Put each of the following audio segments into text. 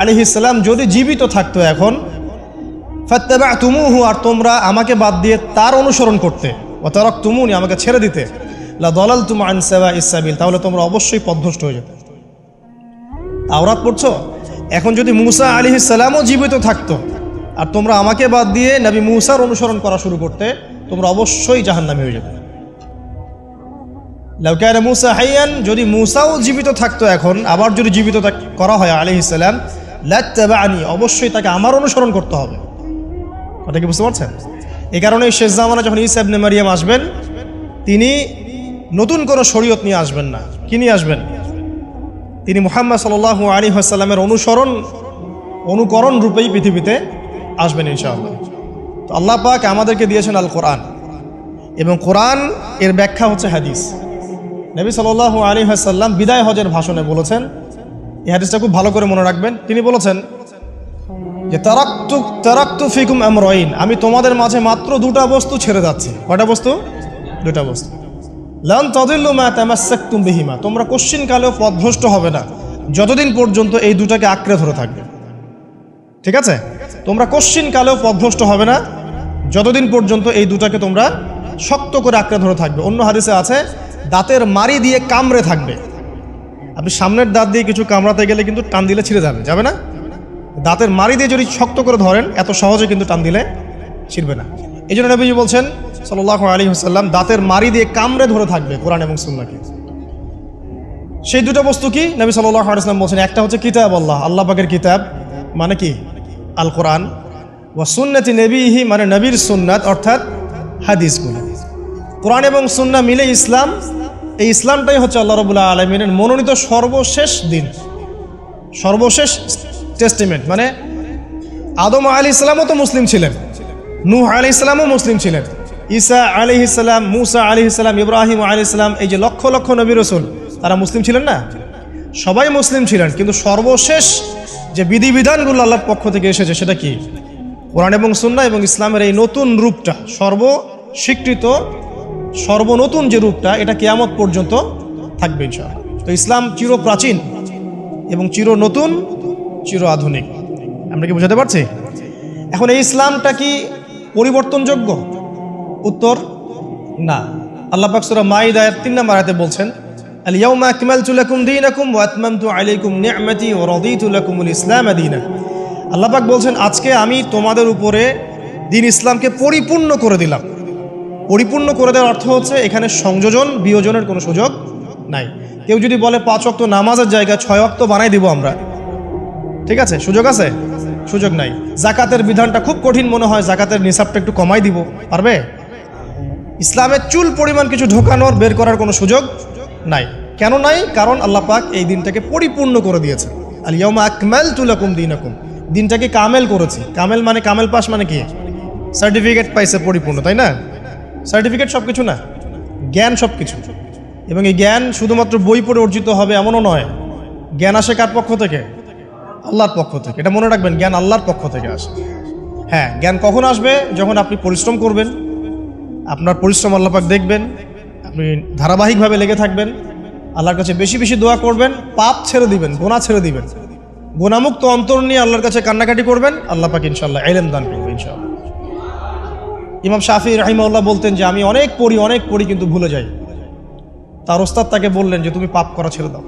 আলী ইসলাম যদি জীবিত থাকতো এখন ফাত্তাবা তুমুহু আর তোমরা আমাকে বাদ দিয়ে তার অনুসরণ করতে। ও তারক তুমুনি আমাকে ছেড়ে দিতে। লা দলাল তুমা আনসাবা ইসাবিল তাহলে তোমরা অবশ্যই পদভ্রষ্ট হয়ে যেতে। তাওরাত পড়ছো? এখন যদি মুসা আলী জীবিত থাকতো, আর তোমরা আমাকে বাদ দিয়ে নবী মুসার অনুসরণ করা শুরু করতে, তোমরা অবশ্যই জাহান্নামে হয়ে যেতে। লাউকায়না মুসা হাইয়ান, যদি মুসাও জীবিত থাকতো এখন, আবার যদি জীবিত করা হয় আলি লানি অবশ্যই তাকে আমার অনুসরণ করতে হবে। কথা কি বুঝতে পারছেন? এই কারণে শেষ জামানা যখন ইসাবনে মারিয়াম আসবেন, তিনি নতুন কোনো শরীয়ত নিয়ে আসবেন না। কি নিয়ে আসবেন? তিনি মুহাম্মদ সাল আলী হাসাল্লামের অনুসরণ, অনুকরণ রূপেই পৃথিবীতে আসবেন ইনশাআল্লাহ। তো আল্লাহ পাক আমাদেরকে দিয়েছেন আল কোরআন এবং কোরআন এর ব্যাখ্যা হচ্ছে হাদিস। নবী সাল আলী হাসাল্লাম বিদায় হজের ভাষণে বলেছেন এই হাদিসটা খুব ভালো করে মনে রাখবেন। তিনি বলেছেন যে, তারাক্তু তারাক্তু ফিকুম আমরইন। আমি তোমাদের মাঝে মাত্র দুটা বস্তু ছেড়ে যাচ্ছি। কয়টা বস্তু? দুটা বস্তু। লান তদিল্লু মা তামাসাক্তুম বিহিমা। তোমরা কোশ্চিন কালেও পথভ্রষ্ট হবে না। যতদিন পর্যন্ত এই দুটাকে আঁকড়ে ধরে থাকবে। ঠিক আছে? তোমরা কোশ্চিন কালেও পথভ্রষ্ট হবে না। যতদিন পর্যন্ত এই দুটাকে তোমরা শক্ত করে আঁকড়ে ধরে থাকবে। অন্য হাদিসে আছে, দাঁতের মারি দিয়ে কামড়ে থাকবে। আপনি সামনের দাঁত দিয়ে কিছু কামড়াতে গেলে কিন্তু টান দিলে ছিঁড়ে যাবে যাবে না? দাঁতের মারি দিয়ে যদি শক্ত করে ধরেন, এত সহজে কিন্তু টান দিলে ছিঁড়বে না। এই জন্য নবীজি বলছেন সাল্লাহ আলী হাসাল্লাম দাঁতের মারি দিয়ে কামড়ে ধরে থাকবে কোরআন এবং সুন্নাকে সেই দুটো বস্তু কি? নবী সাল্লাহ আলাইসলাম বলছেন, একটা হচ্ছে কিতাব আল্লাহ আল্লাহ পাকের কিতাব মানে কি? আল কোরআন ওয়া সুন্নতি নবীহি মানে নবীর সুন্নাত, অর্থাৎ হাদিসগুলো। কোরআন এবং সুন্না মিলে ইসলাম এই ইসলামটাই হচ্ছে আল্লাহ রবুল্লাহ আলমিনের মনোনীত সর্বশেষ দিন। সর্বশেষ টেস্টিমেন্ট মানে আদম আলী ইসলামও তো মুসলিম ছিলেন, নূহ আলি ইসলামও মুসলিম ছিলেন, ঈসা আলি ইসলাম মুসা আলি ইসলাম ইব্রাহিম আলি ইসলাম এই যে লক্ষ লক্ষ নবী রসুল, তারা মুসলিম ছিলেন না? সবাই মুসলিম ছিলেন, কিন্তু সর্বশেষ যে বিধিবিধানগুলো আল্লাহর পক্ষ থেকে এসেছে সেটা কি? কোরআন এবং সুন্না এবং ইসলামের এই নতুন রূপটা, সর্বস্বীকৃত সর্বনতুন যে রূপটা, এটা কেয়ামত পর্যন্ত থাকবে ইনশাআল্লাহ। তো ইসলাম চির প্রাচীন এবং চির নতুন চির আধুনিক আমরা কি বোঝাতে পারছি? এখন এই ইসলামটা কি পরিবর্তনযোগ্য? উত্তর, না। আল্লাহ পাক সূরা মাইদার তিন নম্বর আয়াতে বলছেন আল ইয়াউমা আকমালতু লাকুম দীনাকুম ওয়া আতমামতু আলাইকুম নি'মাতি ওয়া রাদিতু লাকুমুল ইসলাম বলছেন, আজকে আমি তোমাদের উপরে দিন ইসলামকে পরিপূর্ণ করে দিলাম। পরিপূর্ণ করে দেওয়ার অর্থ হচ্ছে এখানে সংযোজন, বিয়োজনের কোনো সুযোগ নাই। কেউ যদি বলে পাঁচ অক্ত নামাজের জায়গা ছয় অক্ত বানাই দিব আমরা। ঠিক আছে? সুযোগ আছে? সুযোগ নাই। জাকাতের বিধানটা খুব কঠিন মনে হয়, জাকাতের নিসাবটা একটু কমাই দিব। পারবে? ইসলামের চুল পরিমাণ কিছু ঢোকানোর, বের করার কোনো সুযোগ নাই। কেন নাই? কারণ আল্লাহ পাক এই দিনটাকে পরিপূর্ণ করে দিয়েছে আল ইয়াউমা আকমাল তুলাকুম দিনাকুম। দিনটাকে কামেল করেছি। কামেল মানে কামেল পাস মানে কি? সার্টিফিকেট পাইছে পরিপূর্ণ, তাই না? সার্টিফিকেট সব কিছু না, জ্ঞান সব কিছু এবং এই জ্ঞান শুধুমাত্র বই পড়ে অর্জিত হবে এমনও নয়, জ্ঞান আসে কার পক্ষ থেকে? আল্লাহর পক্ষ থেকে। এটা মনে রাখবেন, জ্ঞান আল্লাহর পক্ষ থেকে আসে। হ্যাঁ জ্ঞান কখন আসবে? যখন আপনি পরিশ্রম করবেন, আপনার পরিশ্রম আল্লাপাক দেখবেন, আপনি ধারাবাহিকভাবে লেগে থাকবেন, আল্লাহর কাছে বেশি বেশি দোয়া করবেন, পাপ ছেড়ে দিবেন গোনা ছেড়ে দিবেন। গোনামুক্ত অন্তর নিয়ে আল্লাহর কাছে কান্নাকাটি করবেন, আল্লাহ পাক ইনশাল্লাহ এলেম দান করবে ইনশাল্লাহ ইমাম শাফি রাহিমাউল্লাহ বলতেন যে, আমি অনেক পড়ি অনেক পড়ি, কিন্তু ভুলে যাই। তার ওস্তাদ তাকে বললেন যে, তুমি পাপ করা ছেড়ে দাও।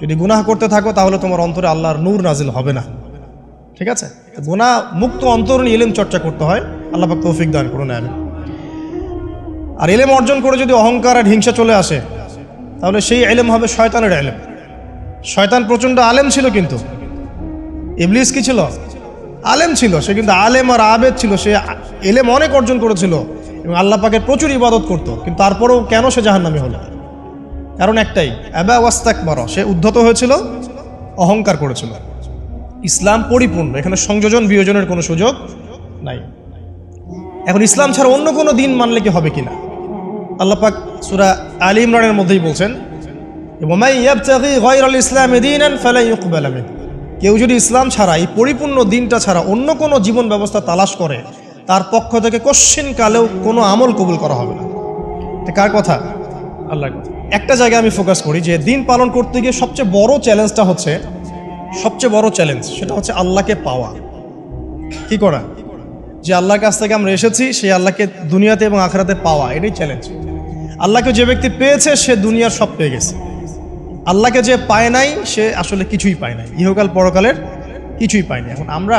যদি গুনাহ করতে থাকো, তাহলে তোমার অন্তরে আল্লাহর নূর নাজিল হবে না। ঠিক আছে? গুণা মুক্ত অন্তর নিয়ে এলেম চর্চা করতে হয়। আল্লাহ পাক তৌফিক দান করুন আমি আর এলেম অর্জন করে যদি অহংকার আর হিংসা চলে আসে, তাহলে সেই এলেম হবে শয়তানের এলেম শয়তান প্রচণ্ড আলেম ছিল কিন্তু। ইবলিস কি ছিল? আলেম ছিল, সে কিন্তু আলেম আর আবেদ ছিল, সে এলেম অনেক অর্জন করেছিল এবং আল্লাহ পাকের প্রচুর ইবাদত করত, কিন্তু তারপরেও কেন সে জাহান্নামী হলো? কারণ একটাই অ্যাবা ওয়াস্তাক মারো সে উদ্ধত হয়েছিল, অহংকার করেছিল। ইসলাম পরিপূর্ণ, এখানে সংযোজন বিয়োজনের কোনো সুযোগ নাই। এখন ইসলাম ছাড়া অন্য কোনো দিন মানলে কি হবে কিনা? আল্লাহ পাক সুরা আলী ইমরানের মধ্যেই বলছেন গায়রাল ইসলামি কেউ যদি ইসলাম ছাড়া এই পরিপূর্ণ দিনটা ছাড়া অন্য কোনো জীবন ব্যবস্থা তালাশ করে তার পক্ষ থেকে কশ্চিন কালেও কোনো আমল কবুল করা হবে না। কার কথা? আল্লাহর কথা। একটা জায়গায় আমি ফোকাস করি যে দিন পালন করতে গিয়ে সবচেয়ে বড় চ্যালেঞ্জটা হচ্ছে সবচেয়ে বড় চ্যালেঞ্জ সেটা হচ্ছে আল্লাহকে পাওয়া। কি করা? যে আল্লাহর কাছ থেকে আমরা এসেছি সেই আল্লাহকে দুনিয়াতে এবং আখরাতে পাওয়া এটাই চ্যালেঞ্জ আল্লাহকে যে ব্যক্তি পেয়েছে সে দুনিয়ার সব পেয়ে গেছে। আল্লাহকে যে পায় নাই, সে আসলে কিছুই পায় নাই। ইহকাল পরকালের কিছুই পায়নি এখন আমরা